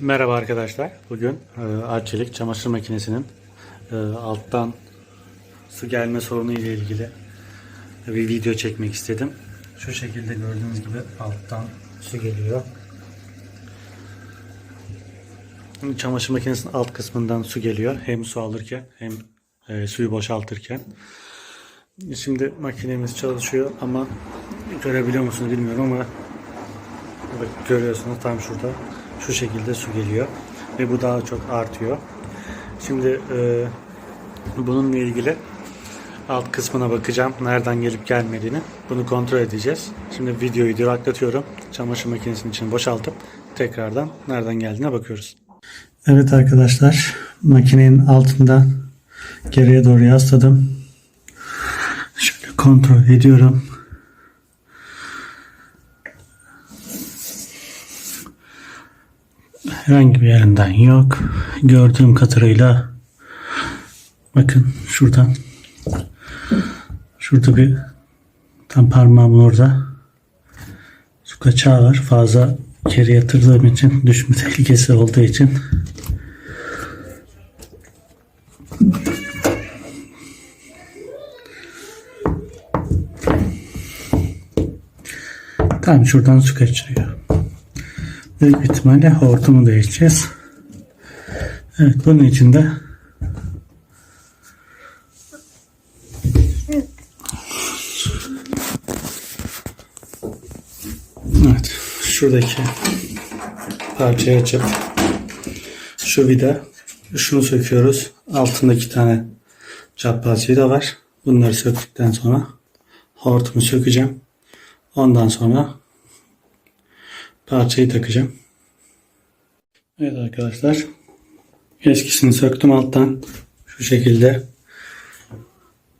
Merhaba arkadaşlar. Bugün e, Arçelik çamaşır makinesinin e, alttan su gelme sorunu ile ilgili bir video çekmek istedim. Şu şekilde gördüğünüz gibi alttan su geliyor. Çamaşır makinesinin alt kısmından su geliyor. Hem su alırken hem e, suyu boşaltırken. Şimdi makinemiz çalışıyor ama görebiliyor musunuz bilmiyorum ama görüyorsunuz tam şurada şu şekilde su geliyor ve bu daha çok artıyor. Şimdi e, bununla ilgili alt kısmına bakacağım nereden gelip gelmediğini bunu kontrol edeceğiz. Şimdi videoyu duraklatıyorum. Çamaşır makinesinin içini boşaltıp tekrardan nereden geldiğine bakıyoruz. Evet arkadaşlar makinenin altından geriye doğru yasladım. Şöyle kontrol ediyorum. Herhangi bir yerinden yok. Gördüğüm kadarıyla bakın şuradan şurada bir tam parmağımın orada su kaçağı var. Fazla geri yatırdığım için düşme tehlikesi olduğu için tam şuradan su kaçırıyor. Büyük ihtimalle hortumu değişeceğiz. Evet bunun için de Evet şuradaki parçayı açıp şu vida şunu söküyoruz. Altında iki tane çapraz vida var. Bunları söktükten sonra hortumu sökeceğim. Ondan sonra parçayı takacağım. Evet arkadaşlar. Eskisini söktüm alttan. Şu şekilde.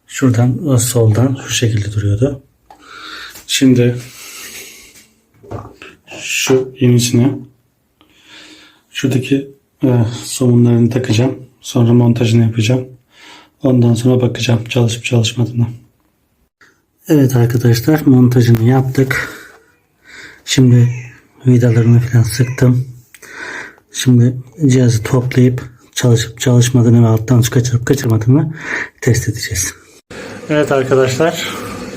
Şuradan soldan şu şekilde duruyordu. Şimdi şu yenisini şuradaki e, somunlarını takacağım. Sonra montajını yapacağım. Ondan sonra bakacağım çalışıp çalışmadığını. Evet arkadaşlar montajını yaptık. Şimdi vidalarını falan sıktım. Şimdi cihazı toplayıp çalışıp çalışmadığını ve alttan su kaçırıp kaçırmadığını test edeceğiz. Evet arkadaşlar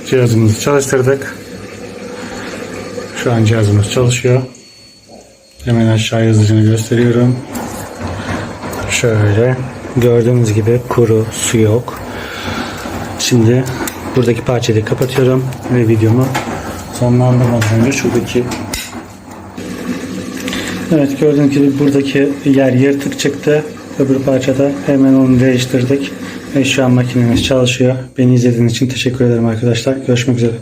cihazımızı çalıştırdık. Şu an cihazımız çalışıyor. Hemen aşağı hızlıca gösteriyorum. Şöyle gördüğünüz gibi kuru su yok. Şimdi buradaki parçayı kapatıyorum ve videomu sonlandırmadan önce şuradaki Evet gördüğünüz gibi buradaki yer yırtık çıktı. Öbür parçada hemen onu değiştirdik. Ve şu an makinemiz çalışıyor. Beni izlediğiniz için teşekkür ederim arkadaşlar. Görüşmek üzere.